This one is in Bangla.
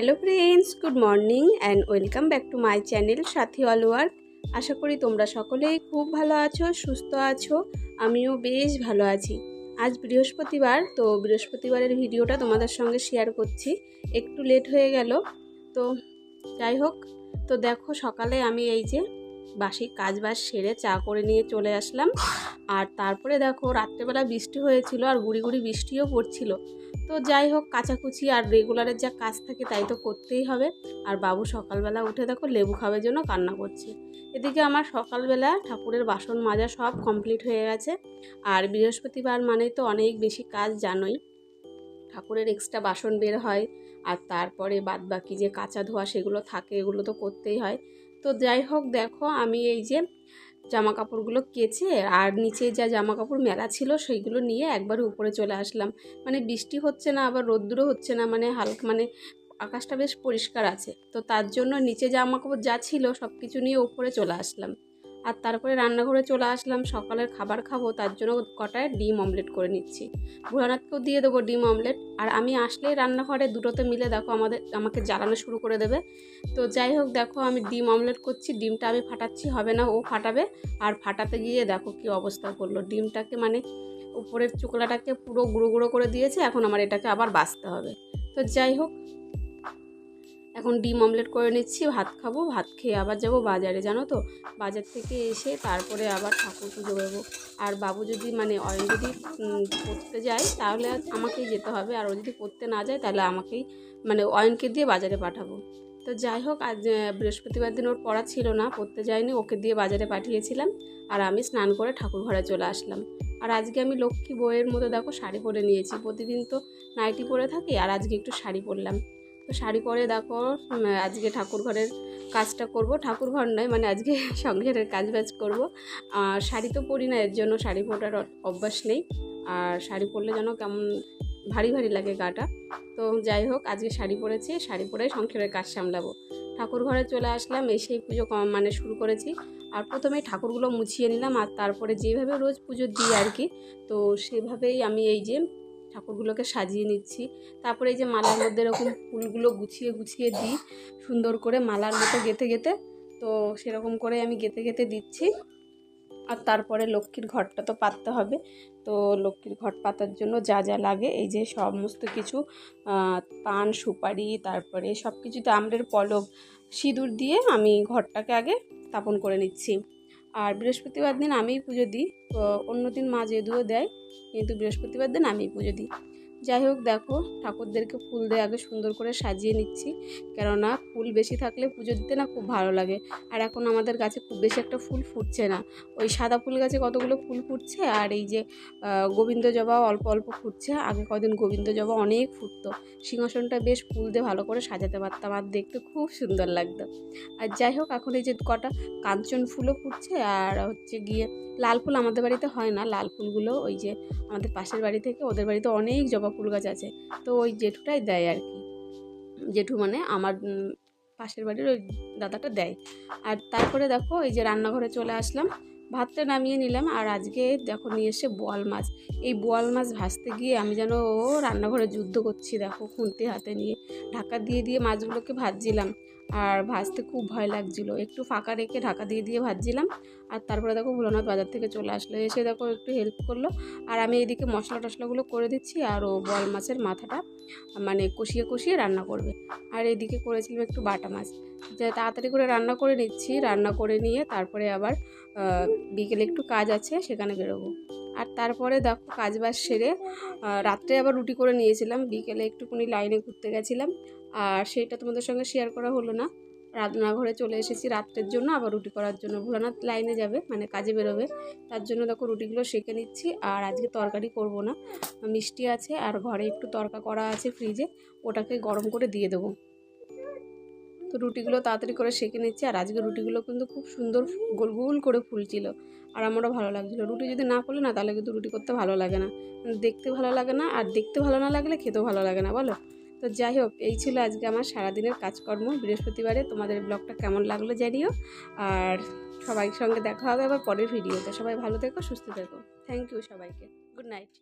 Hello friends good morning and welcome back to my channel Sathi all work আশা করি তোমরা সকলেই খুব ভালো আছো, সুস্থ আছো, আমিও বেশ ভালো আছি। আজ বৃহস্পতিবার, তো বৃহস্পতিবারের ভিডিওটা তোমাদের সঙ্গে শেয়ার করছি। একটু লেট হয়ে গেল, তো যাই হোক, তো দেখো সকালে আমি এই যে বাসি কাজ বাজ সেরে চা করে নিয়ে চলে আসলাম। আর তারপরে দেখো রাত্রেবেলা বৃষ্টি হয়েছিল আর গুড়ি গুড়ি বৃষ্টিও পড়ছিল। তো যাই হোক, কাচাকুচি আর রেগুলারের যা কাজ থাকে তাই তো করতেই হবে। আর বাবু সকালবেলা উঠে দেখো লেবু খাওয়ার জন্য কান্না করছে। এদিকে আমার সকালবেলা ঠাকুরের বাসন মাজা সব কমপ্লিট হয়ে গেছে। আর বৃহস্পতিবার মানেই তো অনেক বেশি কাজ, জানোই। ঠাকুরের এক্সট্রা বাসন বের হয়, আর তারপরে বাদ বাকি যে কাঁচা ধোয়া সেগুলো থাকে, এগুলো তো করতেই হয়। তো যাই হোক, দেখো আমি এই যে জামা কাপড়গুলো কেচে আর নিচে যা জামা কাপড় মেলা ছিল সেইগুলো নিয়ে একবার উপরে চলে আসলাম। মানে বৃষ্টি হচ্ছে না, আবার রোদ্দুরও হচ্ছে না মানে হালকা মানে আকাশটা বেশ পরিষ্কার আছে। তো তার জন্য নিচে জামা কাপড় যা ছিল সব কিছু নিয়ে উপরে চলে আসলাম। আর তারপরে রান্নাঘরে চলে আসলাম, সকালের খাবার খাব, তার জন্য কটায় ডিম অমলেট করে নিচ্ছি। ভোলানাথকেও দিয়ে দেবো ডিম অমলেট আর আমি আসলেই রান্নাঘরে দুটোতে মিলে দেখো আমাদের, আমাকে জ্বালানো শুরু করে দেবে। তো যাই হোক, দেখো আমি ডিম অমলেট করছি, ডিমটা আমি ফাটাচ্ছি, হবে না, ও ফাটাবে। আর ফাটাতে গিয়ে দেখো কি অবস্থা করল। ডিমটাকে মানে উপরের চোকলাটাকে পুরো গুঁড়ো গুঁড়ো করে দিয়েছে, এখন আমার এটাকে আবার বাঁচতে হবে। তো যাই হোক এখন ডিম অমলেট করে নিচ্ছি, ভাত খাব, ভাত খেয়ে আবার যাব বাজারে, জানো তো? বাজার থেকে এসে তারপরে আবার ঠাকুর পুজো দেবো আর বাবু যদি মানে অয়ন যদি পড়তে যায়, তাহলে আমাকেই যেতে হবে। আর ও যদি পড়তে না যায়, তাহলে আমাকেই মানে অয়নকে দিয়ে বাজারে পাঠাবো। তো যাই হোক, আজ বৃহস্পতিবার দিন ওর পড়া ছিল না, পড়তে যায়নি, ওকে দিয়ে বাজারে পাঠিয়েছিলাম। আর আমি স্নান করে ঠাকুর ঘরে চলে আসলাম। আর আজকে আমি লক্ষ্মী বইয়ের মতো দেখো শাড়ি পরে নিয়েছি। প্রতিদিন তো নাইটি পরে থাকি, আর আজকে একটু শাড়ি পরলাম। তো শাড়ি পরে দেখো আজকে ঠাকুর ঘরের কাজটা করব। ঠাকুর ঘর নয় মানে আজকে সংসারের কাজ বাজ করব। আর শাড়ি তো পরি না, এর জন্য শাড়ি পরার অভ্যাস নেই। আর শাড়ি পরলে যেন কেমন ভারী ভারী লাগে গাটা। তো যাই হোক, আজকে শাড়ি পরেছি, শাড়ি পরে সংসারের কাজ সামলাবো। ঠাকুর ঘরে চলে আসলাম, এসেই পুজো মানে শুরু করেছি। আর প্রথমেই ঠাকুরগুলো মুছিয়ে নিলাম, আর তারপরে যেভাবে রোজ পুজো দিই আর কি, তো সেভাবেই আমি এই যে ঠাকুরগুলোকে সাজিয়ে নিচ্ছি। তারপরে এই যে মালার মধ্যে এরকম ফুলগুলো গুছিয়ে গুছিয়ে দিই, সুন্দর করে মালার মতো গেঁথে গেঁথে, তো সেরকম করে আমি গেঁথে গেঁথে দিচ্ছি। আর তারপরে লক্ষ্মীর ঘরটা তো পাততে হবে। তো লক্ষ্মীর ঘট পাতার জন্য যা যা লাগে, এই যে সমস্ত কিছু পান, সুপারি, তারপরে সব কিছুতে আমরের পলব সিঁদুর দিয়ে আমি ঘরটাকে আগে স্থাপন করে নিচ্ছি। আর বৃহস্পতিবার দিন আমিই পুজো দিই। তো অন্য দিন মা যেদুও দেয়, কিন্তু বৃহস্পতিবার দিন আমিই পুজো দিই। যাই হোক দেখো, ঠাকুরদেরকে ফুল দিয়ে আগে সুন্দর করে সাজিয়ে নিচ্ছি। কেননা ফুল বেশি থাকলে পুজো দিতে না খুব ভালো লাগে। আর এখন আমাদের গাছে খুব বেশি একটা ফুল ফুটছে না। ওই সাদা ফুল গাছে কতগুলো ফুল ফুটছে? আর এই যে গোবিন্দ জবা অল্প অল্প ফুটছে। আগে কদিন গোবিন্দ জবা অনেক ফুটতো। সিংহাসনটা বেশ ফুল দিয়ে ভালো করে সাজাতে পারতাম আর দেখতে খুব সুন্দর লাগতো। আর যাই হোক, এখন এই যে কটা কাঞ্চন ফুলও ফুটছে। আর হচ্ছে গিয়ে, লাল ফুল আমাদের বাড়িতে হয় না। লাল ফুলগুলো ওই যে, আমাদের পাশের বাড়ি থেকে ওদের বাড়িতে অনেক জবা ফুল গাছ আছে, তো ওই জেঠুটাই দেয় আর কি। জেঠু মানে আমার পাশের বাড়ির ওই দাদাটা দেয়। আর তারপরে দেখো এই যে রান্নাঘরে চলে আসলাম, ভাতটা নামিয়ে নিলাম আর আজকে দেখো নিয়ে এসে বোয়াল মাছ। এই বোয়াল মাছ ভাজতে গিয়ে আমি যেন ও রান্নাঘরে যুদ্ধ করছি দেখো খুন্তি হাতে নিয়ে। ঢাকা দিয়ে দিয়ে মাছগুলোকে ভাজছিলাম। আর ভাজতে খুব ভয় লাগছিল। একটু ফাঁকা রেখে ঢাকা দিয়ে দিয়ে ভাজছিলাম। আর তারপরে দেখো ভোলানাথ বাজার থেকে চলে আসলো। এসে দেখো একটু হেল্প করল। আর আমি এদিকে মশলা টশলাগুলো করে দিচ্ছি আর ও বল মাছের মাথাটা মানে কষিয়ে কষিয়ে রান্না করবে। আর এদিকে করেছিলাম একটু বাটা মাছ। যে তাড়াতাড়ি করে রান্না করে নিচ্ছি। রান্না করে নিয়ে তারপরে আবার বিকেলে একটু কাজ আছে সেখানে বেরোবো। আর তারপরে দেখো কাজ বাজ সেরে রাত্রে আবার রুটি করে নিয়েছিলাম। বিকেলে একটুখানি লাইনে ঘুরতে গেছিলাম। আর সেইটা তোমাদের সঙ্গে শেয়ার করা হলো না। রান্নাঘরে চলে এসেছি রাত্রের জন্য, আবার রুটি করার জন্য। ভোলানাথ লাইনে যাবে মানে কাজে বেরোবে। তার জন্য দেখো রুটিগুলো সেঁকে নিচ্ছি। আর আজকে তরকারি করব না। মিষ্টি আছে আর ঘরে একটু তরকা করা আছে ফ্রিজে ওটাকে গরম করে দিয়ে দেবো। তো রুটিগুলো তাড়াতাড়ি করে সেঁকে নিচ্ছি। আর আজকে রুটিগুলো কিন্তু খুব সুন্দর গোল গোল করে ফুলছিল। আর আমারও ভালো লাগছিল। রুটি যদি না করলে না, তাহলে কিন্তু রুটি করতে ভালো লাগে না। দেখতে ভালো লাগে না আর দেখতে ভালো না লাগলে খেতেও ভালো লাগে না, বলো? তো যাই হোক, এই ছিল আজকে আমার সারাদিনের কাজকর্ম। বৃহস্পতিবারে তোমাদের ব্লগটা কেমন লাগল জানিও। আর সবাই সঙ্গে দেখা হবে আবার পরের ভিডিওতে। সবাই ভালো থেকো, সুস্থ থেকো। থ্যাংক ইউ সবাইকে। Good night